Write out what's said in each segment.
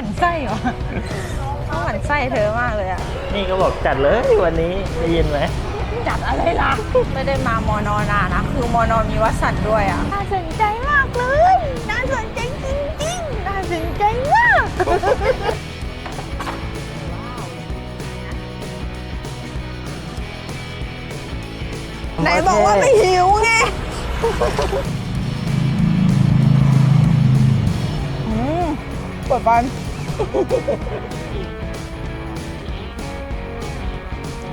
หมั่นไส้เหรอเขาหมั่นไส้เธอมากเลยอะนี่ก็บอกจัดเลยวันนี้ได้ยินไหมจัดอะไรล่ะ ไม่ได้มามอนอนานะ คือมอนอมีวัดสันด้วยอะน่าสนใจมากเลย น่าสนใจจริงๆ น่าสนใจมาก ไหนบอกว่าไม่หิวไง อืมปวดฟัน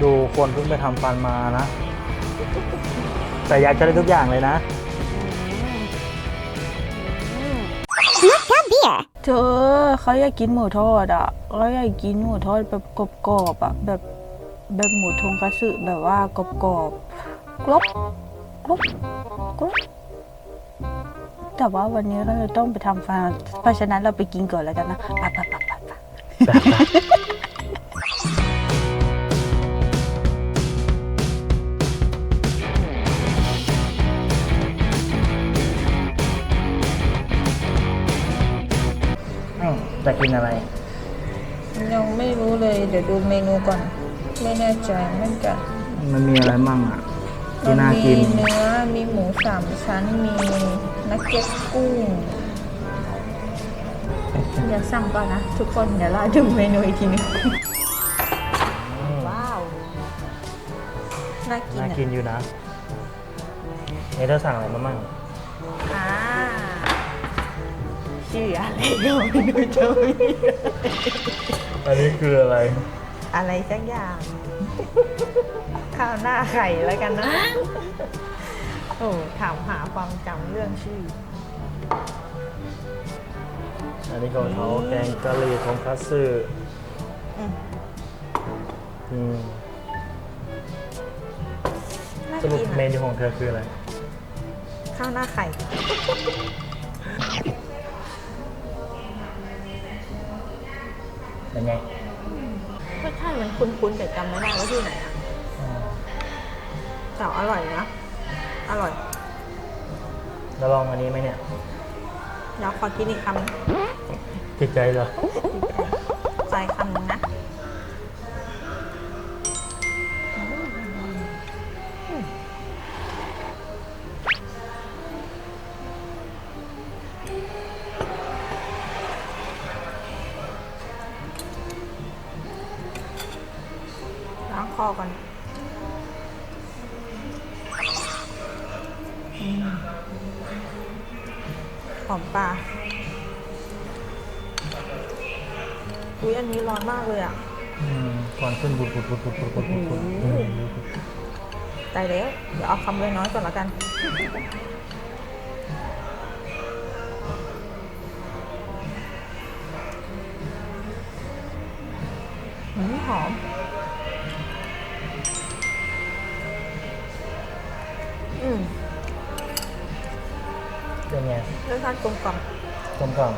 ดูคนเพิ่งไปทำฟันมานะ แต่อยากจะได้ทุกอย่างเลยนะ เธอเขาอยากกินหมูทอดอะเขาอยากกินหมูทอดแบบกรอบๆอะแบบแบบหมูทงคัตสึแบบว่ากรอบๆกรอบกรอบกรอบ แต่ว่าวันนี้เราจะต้องไปทำฟันเพราะฉะนั้นเราไปกินก่อนแล้วกันนะไปไปไปไปไป อืมจะกินอะไร ยังไม่รู้เลยเดี๋ยวดูเมนูก่อน ไม่แน่ใจเหมือนกันมันมีอะไรมั่งอะที่น่ากิน มีเนื้อมีหมูสามชั้นมี นักเก็ตกุ้ง เดี๋ยวสั่งก่อนนะ ทุกคนเดี๋ยวเราดูเมนูอีกทีนึงว้าว น่ากินน่าอะกินอยู่นะเนเธอร์สั่งอะไรมามั่งอ่าชื่ออะไรก็ไม่รู้จะมีอันนี้คืออะไร อะไรสักอย่าง ข้าวหน้าไข่แล้วกันนะ โอ้ถามหาความจำเรื่องชื่อ อันนี้ของเขาแกงกะหรี่ทงคัตสึอืมอืมน่าสรุปกินเมอะนูของเธอคืออะไร ข้าวหน้าไข่ เป็นไงรสชาติมันคุ้นๆแต่จำไม่ได้ว่าที่ไหนอะอืมแต่อร่อยนะ อร่อยแล้วลองอันนี้ไหมเนี่ยเดี๋ยวขอกินอีกคำนะติดใจเหรอใส่คำ นนี้ร้อนมากเลยอะอืมก่อนขึ้นบุดบุดบุดบุดบุดบุดบุดบุดอืมตายแล้ว เดี๋ยวเอาคำเลยน้อยๆก่อนละกันหืมหอม อืมเป็นไงรสชาติกลมกล่อมกลมกล่อม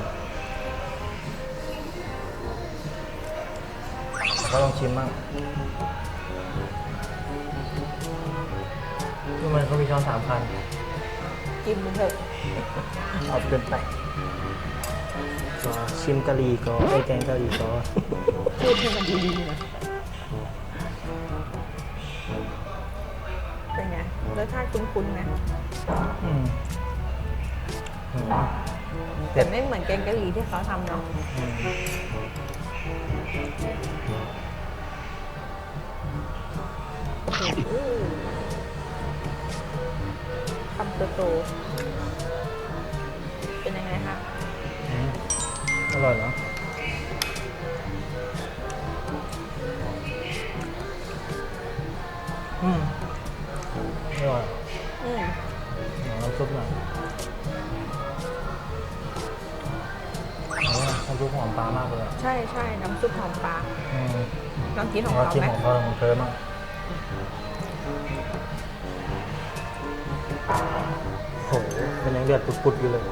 ก็ลองชิมมั่งทำไมเขามีช้อนสามพันกินมันเถอะเอาเกินไปก็ชิมกะหรี่ก็ไอยแกงกะหรี่ก็พูดให้มันดีๆนะเป็นไงรสชาติคุ้นๆไหมอืมอืมแต่ไม่เหมือนแกงกะหรี่ที่เขาทำเนาะอืม คำโตๆเป็นยังไงคะอืมอร่อยเนาะอืมอร่อยอืมเอาน้ำซุปหน่อย น้ำซุปหอมปลามากเลยอะใช่ใช่น้ำซุปหอมปลาอืมลองกินของเราเขาชิมไหมของเขาของเธอมากโหมันยังเดือดปุดๆอยู่เลยโ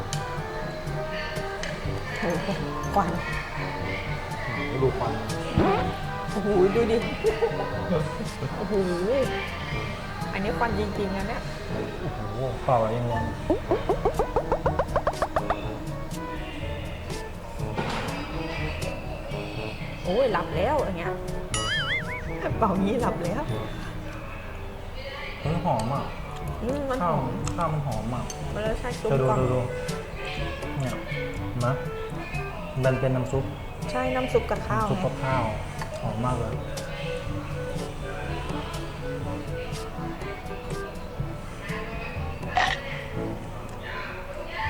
อ้โหควันดูควันโอ้โหดูดิโอ้โหอันนี้ควันจริงๆนะเนี่ยโอ้โหเปล่ายังร้อ โอ้ยหลับแล้วอย่างเงี้ยเป่างี้หลับแล้วเฮ้ยหอมอะอืมมันหข้าวอมข้าวมันหอมอะมันรสชาติกลมเธอดูกล่อมดูดูเนี่ยเห็นะมันเป็นน้ำซุปใช่น้ำซุปกับข้าวน้ำซุปไงกับข้าวหอมมากเลย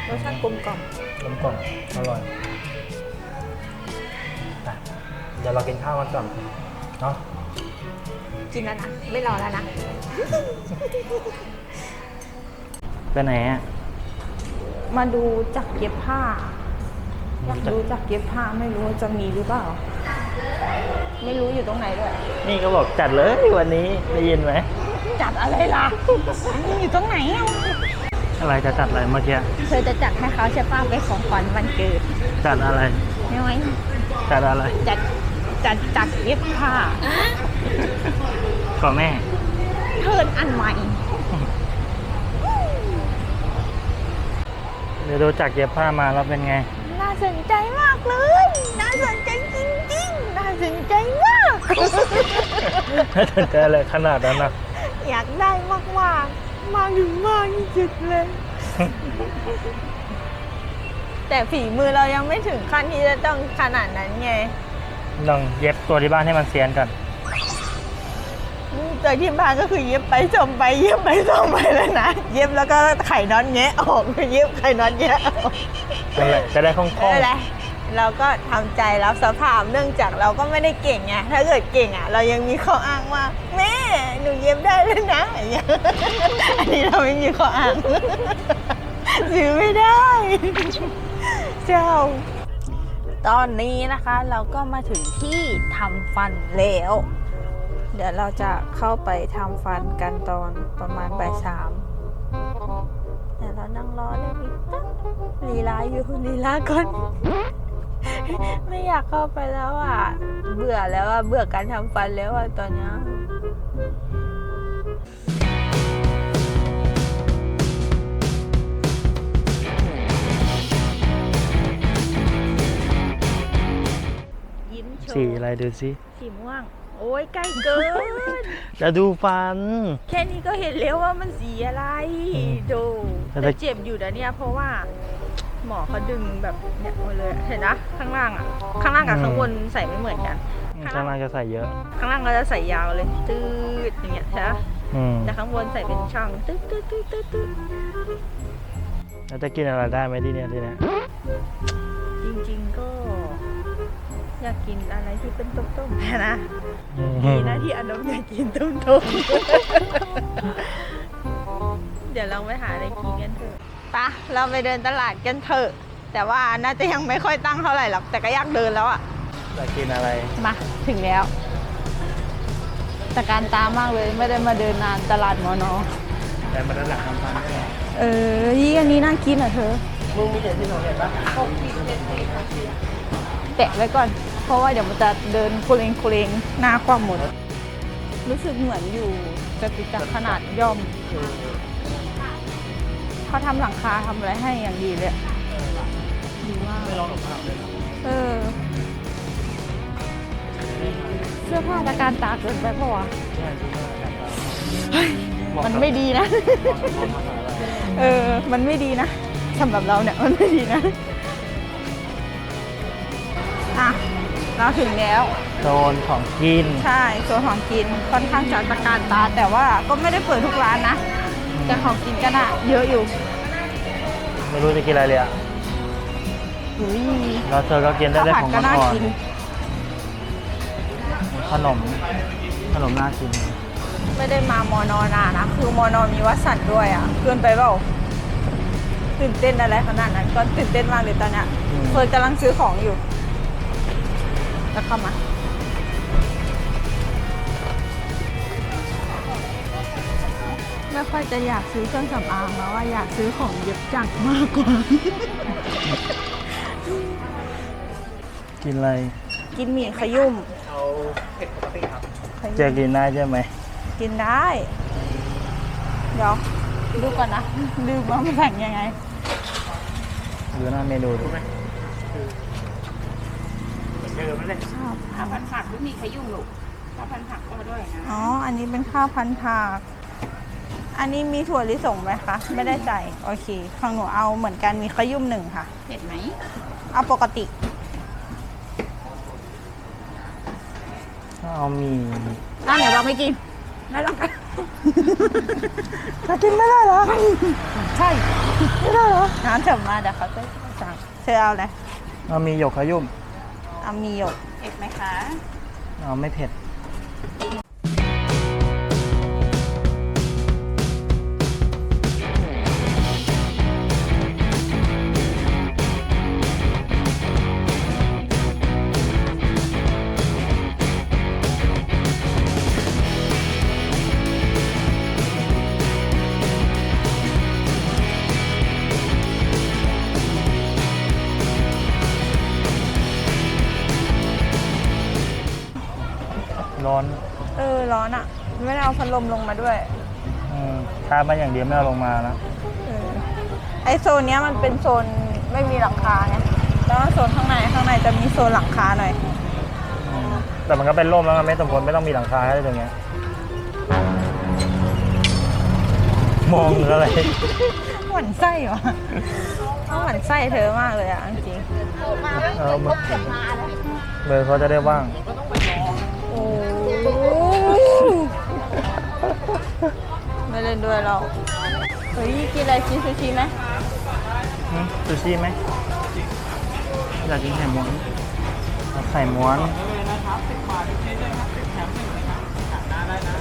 รสชาติกลมกล่อมกลมกล่อมอร่อย ดี๋ยวเรากินข้าวกันก่อนเนาะกินแล้วนะ ไม่รอแล้วนะ ไปไหนอะ มาดูจักรเย็บผ้า อยากดูจักรเย็บผ้าไม่รู้ว่าจะมีหรือเปล่า ไม่รู้อยู่ตรงไหนด้วย นี่ก็บอกจัดเลยวันนี้ได้ยินไหม จัดอะไรล่ะอยู่ตรงไหนอะอะไรจะจัดอะไรเมื่อกี้ เธอจะจัดให้เขาใช่ป้าไปนของขวัญวันเกิด จัดอะไร ไม่ไหมจัดอะไร จัด จัดจักรเย็บผ้าก่อแม่ เทิร์นอันใหม่ เดี๋ยวดูจากเย็บผ้ามาแล้วเป็นไง น่าสนใจมากเลย น่าสนใจจริงๆ น่าสนใจมากไม่สนใจอะไรขนาดนั้นนะอยากได้มากๆ มากถึงมากที่สุดเลย แต่ฝีมือเรายังไม่ถึงขั้นที่จะต้องขนาดนั้นไง ลองเย็บตัวที่บ้านให้มันเซียนก่อนอืมตัวที่บ้านก็คือเย็บไปจมไปเย็บไปจมไปเลยนะ เย็บแล้วก็ไข่น็อตแงะออกเย็บไข่น็อตแงะออกนั่นแหละจะได้คล่องไม่เป็นไรเราก็ทำใจรับสภาพเนื่องจากเราก็ไม่ได้เก่งไงถ้าเกิดเก่งอะ เรายังมีข้ออ้างว่า แม่หนูเย็บได้แล้วนะอย่างเงี้ยอันนี้เราไม่มีข้ออ้างซื้อไม่ได้เจ้า ตอนนี้นะคะเราก็มาถึงที่ทำฟันแล้ว เดี๋ยวเราจะเข้าไปทำฟันกันตอนประมาณบ่ายสามเดี๋ยวเรานั่งรอได้อีกแป๊บลีลาอยู่ลีลาก่อน ไม่อยากเข้าไปแล้วอะ เบื่อแล้วอะ เบื่อการทำฟันแล้วอะตอนนี้ ยยิ้มโชๆสีว์อะไรดูสิสีม่วง โอ้ยใกล้เกิน จะดูฟัน แค่นี้ก็เห็นแล้วว่ามันสีอะไร อืมดูแต่แต่เจ็บอยู่นะเนี่ยเพราะว่า หมอเขาดึงแบบเนี่ยมาเลยเห็นนะข้างล่างอะ ข้างล่างกับข้างบนใส่ไม่เหมือนกัน ข้างล่างจะใส่เยอะ ข้างล่างเราจะใส่ยาวเลยตืดอย่างเงี้ยใช่ไหมอืมแต่ข้างบนใส่เป็นช่องตืดตืดตืดตืดตืดแล้วจะกินอะไรได้ไหมที่เนี้ยที่เนี้ยจริง ๆ ก็ อยากกินอะไรที่เป็นต้มๆนะอืมดีนะที่อนมอยากกินต้มๆเดี๋ยวเราไปหาอะไรกินกันเถอะปะเราไปเดินตลาดกันเถอะ แต่ว่าน่าจะยังไม่ค่อยตั้งเท่าไหร่หรอกแต่ก็อยากเดินแล้วอะจะกินอะไร มาถึงแล้วแต่การตามากเลยไม่ได้มาเดินนานตลาดมอนอแต่มาด้านหลังทำฟันได้ไหมเออยี่อันนี้น่ากินเหรอเธอมึงมีเจ็ดที่หนูเห็นปะแปะไว้ก่อน เพราะว่าเดี๋ยวมันจะเดินโคเลงโคเลงหน้าความหมด รู้สึกเหมือนอยู่จตุจักรขนาดย่อม เขาทำหลังคาทำอะไรให้อย่างดีเลยอะดีมากไม่ลองหนูภาพเลยเออ เสื้อผ้าตะการตาเกินไปปะวะใช่ที่ว่าแบบว่ามันไม่ดีนะ เออ มันไม่ดีนะสำหรับเราเนี่ย มันไม่ดีนะ อะ เราถึงแล้ว โซนของกิน ใช่ส่วนของกินค่อนข้างจะตะการตา แต่ว่าก็ไม่ได้เปิดทุกร้านนะ แต่ของกินก็น่ะเยอะอยู่ไม่รู้จะกินอะไรเลยอะอุ้ยเราเธอก็กินได้ข้าวได้ผัดของก็น่าก่อนกินขนม ขนมน่ากิน ไม่ได้มามอนอนานะ คือมอนอมีวัดสันด้วยอะเกินไปเปล่าตื่นเต้นอะไรขนาดนั้นก็ตื่นเต้นมากเลยตอนเนี้ยอืม เฟิร์นกำลังซื้อของอยู่ แล้วเข้ามาไม่ค่อยจะอยากซื้อเครื่องสำอางแล้วว่าอยากซื้อของเย็บจักรมากกว่า กินอะไร กินหมี่ขยุ่ม เอาเผ็ดปกติครับขยุ่มจะกินได้ใช่ไหม กินได้ เดี๋ยวดูก่อนนะลืมว่ามันแบ่งยังไง ดูหน้าเมนูดู เเลยข้าวพันผักไม่มีใครยุ่งหรอกข้าวพันผักก็ด้วยนะอ๋อ อันนี้เป็นข้าวพันผัก อันนี้มีถั่วลิสงไหมคะ ไม่ได้ใส่ โอเค ของหนูเอาเหมือนกันมีขยุ่มหนึ่งค่ะ เผ็ดไหมเอาปกติเอาหมีอ้าวไหนบอกไม่กินแล้วลองกันจะกินไม่ได้เหรอ ใช่ ไม่ได้เหรอน้ำเถิมมาเดี๋ยวเขาจะสั่งเธอเอาอะไร เอามีหยกขยุ่ม เอามีหยกเผ็ดไหมคะเอไม่เผ็ด ร้อนอะ ไม่ได้เอาพัดลมลงมาด้วยอืมทามาอย่างเดียวไม่เอาลงมานะเออไอโซนเนี้ยมันเป็นโซนไม่มีหลังคาไงแล้วโซนข้างในข้างในจะมีโซนหลังคาหน่อย อืมแต่มันก็เป็นร่มแล้วมันไม่สมควรไม่ต้องมีหลังคาให้ตรงเนี้ยมองหรืออะไร หวั่นไส้วะเขาหวั่นไส้เธอมากเลยอะจริงเออมือมือเขาจะได้ว่าง ไม่เล่นด้วยเราเฮ้ยกินอะไรกินซูชิไหมหืมซูชิไหมอยากกินไข่ม้วนเอาไข่ม้วน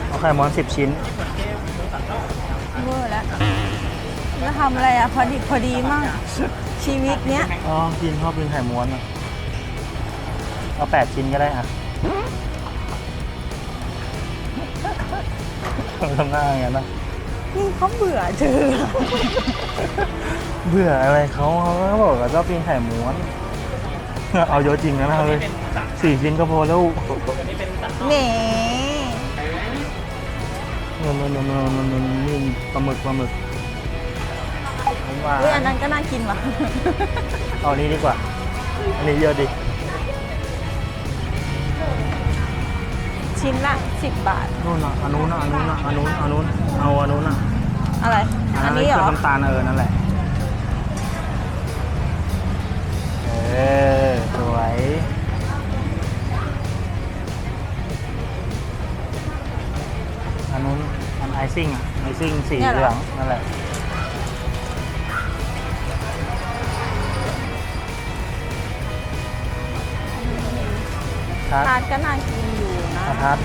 เอาไข่ม้วนสิบชิ้น เวอร์แล้วแล้วทำอะไรอะ พอดีพอดีมาก ชีวิตเนี้ย อ๋อกินชอบกินไข่ม้วนอะ เอาแปดชิ้นก็ได้อะ ทำหน้าอย่างนั้นนะนี่เขาเบื่อเธอ เบื่ออะไรเขาเขาบอกว่าชอบกินไข่ม้วน เอาเยอะจริงนะเลยสี่ชิ้นก็พอแล้วแหมนู่นนู่นนู่นนู่นนู่นนี่ปลาหมึกปลาหมึกหวานเฮ้ยอันนั้นก็น่ากินว่ะ เอาอันนี้ดีกว่า อันนี้เยอะดิ ชิ้นละสิบบาท นู่นอะอันนู้นอะอันนู้นอะอันนู้นอันนู้นเอาอันนู้นอะอะไร อันนี้เหรเคอรื่องน้ำตาลเออนั่นแหละ เออ สวย อันนู้นอันไอซิ่งอะไอซิ่งสีเหลืองนั่นแหละทัดทาร์ตก็น่ากิน อยู่นะอาทัด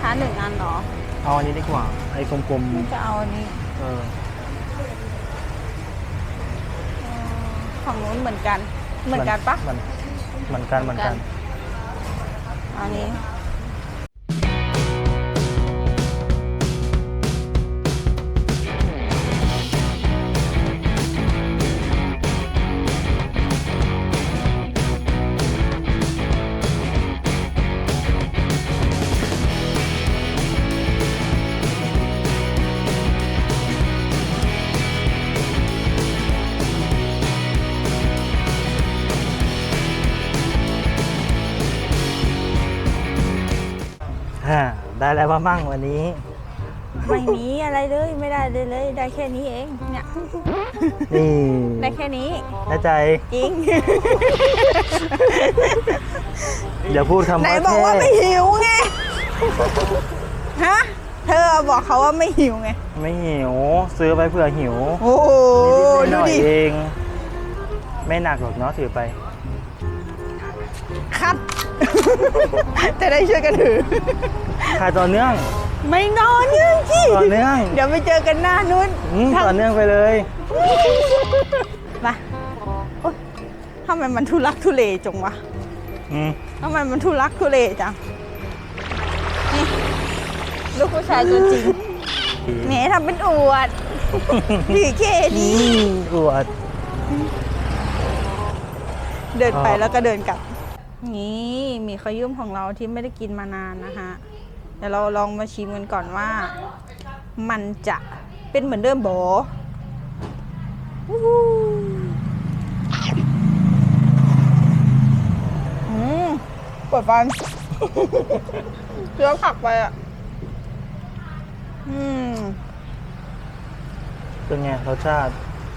ทาร์ตหนึ่งอันเหรอเอาอันนี้ดีกว่า ไอ้กลมจะเอาอันนี้ๆเออของนู้นเหมือนกัน เหมือนกันปะ เหมือนเหมือนกัน เหมือนกัน อันนี้ ได้แล้วว่ามั่งวันนี้ ไม่มีอะไรเลยไม่ได้เลยเลย ได้แค่นี้เองเนี่ยนี่ได้แค่นี้แน่ใจ จริงอย่าพูดคำไหนว่าบอกว่าไม่เท่หิวไงฮะเธอบอกเขาว่าไม่หิวไงไม่หิว ซื้อไปเผื่อหิวโอ้โหนิดๆหดูน่อยดิๆเอง ไม่หนักหรอกเนาะถือไป คัด จะได้ช่วยกันถือ ขายต่อเนื่อง ไม่นอนเนื่องที่ต่อเนื่อง เดี๋ยวไปเจอกันหน้านู้นอืมต่อเนื่องไปเลย มาโอ๊ยทำไมมันทุลักทุเลจังวะอืมทำไมมันทุลักทุเลจังนี่ลูกผู้ชายตัวจริงแหมทำเป็นอวดถือเคอืดีมอวด เดินไปอ๋อแล้วก็เดินกลับ นี่มีขยุ่มของเราที่ไม่ได้กินมานานนะคะเดี๋ยวเราลองมาชิมกันก่อนว่า มันจะเป็นเหมือนเดิมโบวู้ฮู้อืมปวดฟันเชื้อผักไปอะ อืม เป็นไงรสชาติ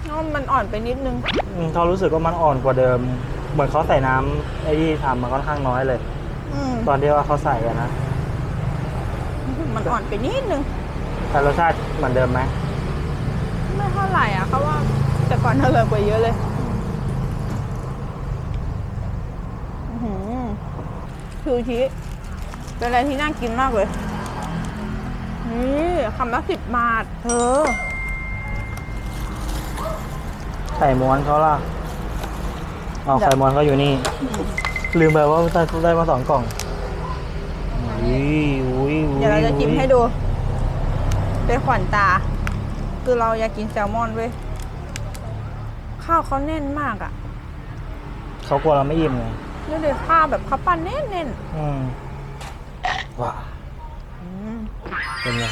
น้ำมันอ่อนไปนิดนึงอืมเขารู้สึกว่ามันอ่อนกว่าเดิม เหมือนเขาใส่น้ำไอ้ที่ทำมันค่อนข้างน้อยเลย อืม ตอนที่ว่าเขาใส่อะนะ มันอ่อนไปนิดนึงแต่รสชาติเหมือนเดิมไหมไม่เท่าไหร่อะเขาว่าแต่ก่อนอร่อยกว่าเยอะเลยอื้อหือชูชีเป็นอะไรที่น่ากินมากเลย นี่คำละสิบบาท เธอ ไข่ม้วนเขาล่ะอ๋อเดี๋ยวไข่ม้วนเขาอยู่นี่ ลืมไปว่าได้ได้มาสองกล่อง อุ้ยอุ้ยอุ้ยเดี๋ยวเราจะจิ้มให้ดู เป็นขวัญตา คือเราอยากกินแซลมอนเว้ย ข้าวเขาแน่นมากอะ่ะเขากลัวเราไม่อิ่มไงนี่เลยข้าวแบบเขาปั้นแน่นแน่นอืมว้าๆอืมเป็นไง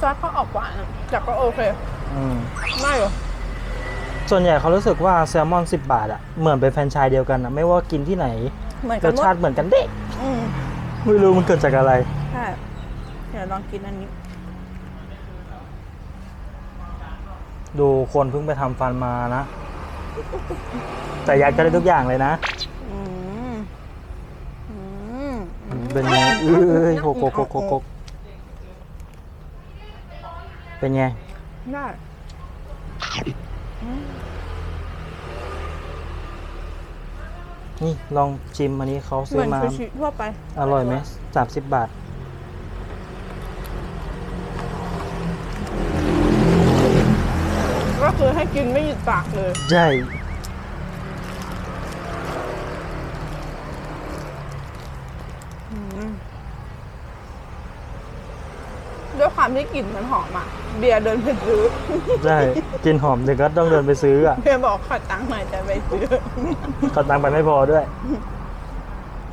ซอสเขาออกหวานอะแต่ก็โอเคอืมไม่หรอส่วนใหญ่เขารู้สึกว่าแซลมอน 10 บาทอะเหมือนเป็นแฟรนไชส์เดียวกันอะไม่ว่ากินที่ไหน เหมือนกัรนสหมดชาติเหมือนกันเด็กอืมไม่รู้มันเกิดจากอะไร ใช่เดี๋ยวลองกินอันนี้ ดูคนเพิ่งไปทำฟันมานะ แต่อยากจะได้ทุกอย่างเลยนะ อืมอืมเป็นไงเอ้ยโคกโคกโคกโคกโคกเป็นไง ได้ นี่ลองชิมอันนี้เขาเหซื้มืออนมา ซูชิทั่วไปอร่อยไหมสามสิบบาท ก็คือให้กินไม่หยุดปากเลย ใช่ ด้วย ความที่กลิ่นมันหอมอะ เบียร์เดินไปซื้อ ใช่กินหอมเด็กก็ต้องเดินไปซื้ออะเบียร์บอกขอตังค์หน่อยจะไปซื้อเขาตังค์ไปไม่พอด้วย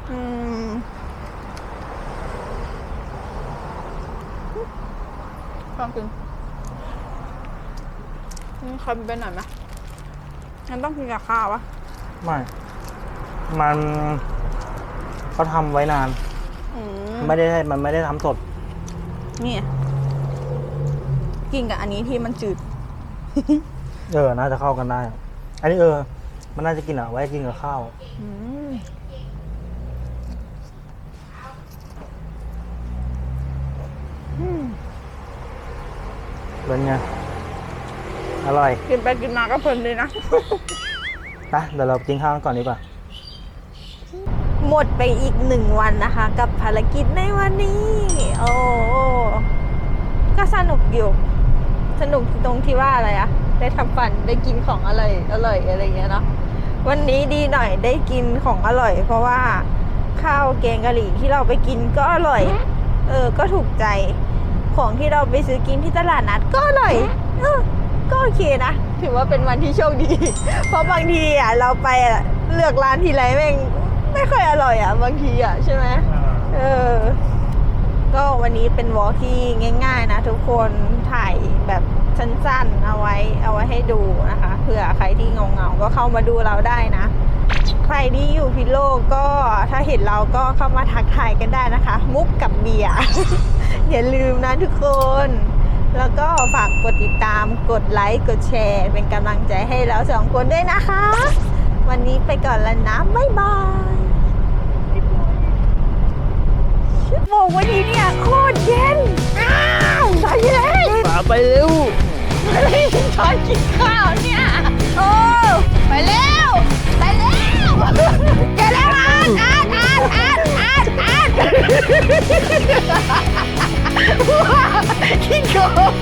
อืมลองกินนี่เค็มไปหน่อยไหมงั้นต้องกินกับข้าววะไม่มันเขาทำไว้นาน อืม ไม่ได้มันไม่ได้ทำสด นี่ กินกับอันนี้ที่มันจืด เออ น่าจะเข้ากันได้ อันนี้เออ มันน่าจะกินอะ ไว้กินกับข้าว อืมอืมเป็นไง อร่อยกินไปกินมาก็เพลินเลยนะ นะเดี๋ยวเรากินข้าวกันก่อนดีกว่า หมดไปอีกหนึ่งวันนะคะ กับภารกิจในวันนี้ โอ้ก็สนุกอยู่ สนุกตรงที่ว่าอะไรอะได้ทำฟันได้กินของอร่อยอร่อยอะไรอย่างเงี้ยเนาะวันนี้ดีหน่อยได้กินของอร่อย เพราะว่าข้าวแกงกะหรี่ที่เราไปกินก็อร่อย เออ ก็ถูกใจ ของที่เราไปซื้อกินที่ตลาดนัดก็อร่อยเออก็โอเคนะ ถือว่าเป็นวันที่โชคดี เพราะบางทีอะเราไปเลือกร้านทีไรแม่งไม่ค่อยอร่อยอะ บางทีอะใช่ไหมเออ ก็วันนี้เป็นวอล์ที่ง่าย ๆ นะ ทุกคนถ่ายแบบสั้นๆ เอาไว้เอาไว้ให้ดูนะคะเผื่อใครที่เงาๆก็เข้ามาดูเราได้นะ ใครที่อยู่พิโลกก็ถ้าเห็นเราก็เข้ามาทักทายกันได้นะคะ มุกกับเบียร์อย่าลืมนะทุกคน แล้วก็ฝากกดติดตามกดไลค์กดแชร์ เป็นกำลังใจให้เราสองคนด้วยนะคะ วันนี้ไปก่อนแล้วนะ บ๊ายบาย โมงวันนี้เนี่ยโคตรเย็น อ้าวตาเลยป่าไปเร็วไม่ได้กินช้อนกินข้าวเนี่ย โอ้ไปเร็ว ไปเร็วเกแล้วอาร์อาร์อาร์อาร์อาร์อาร์ตกินของ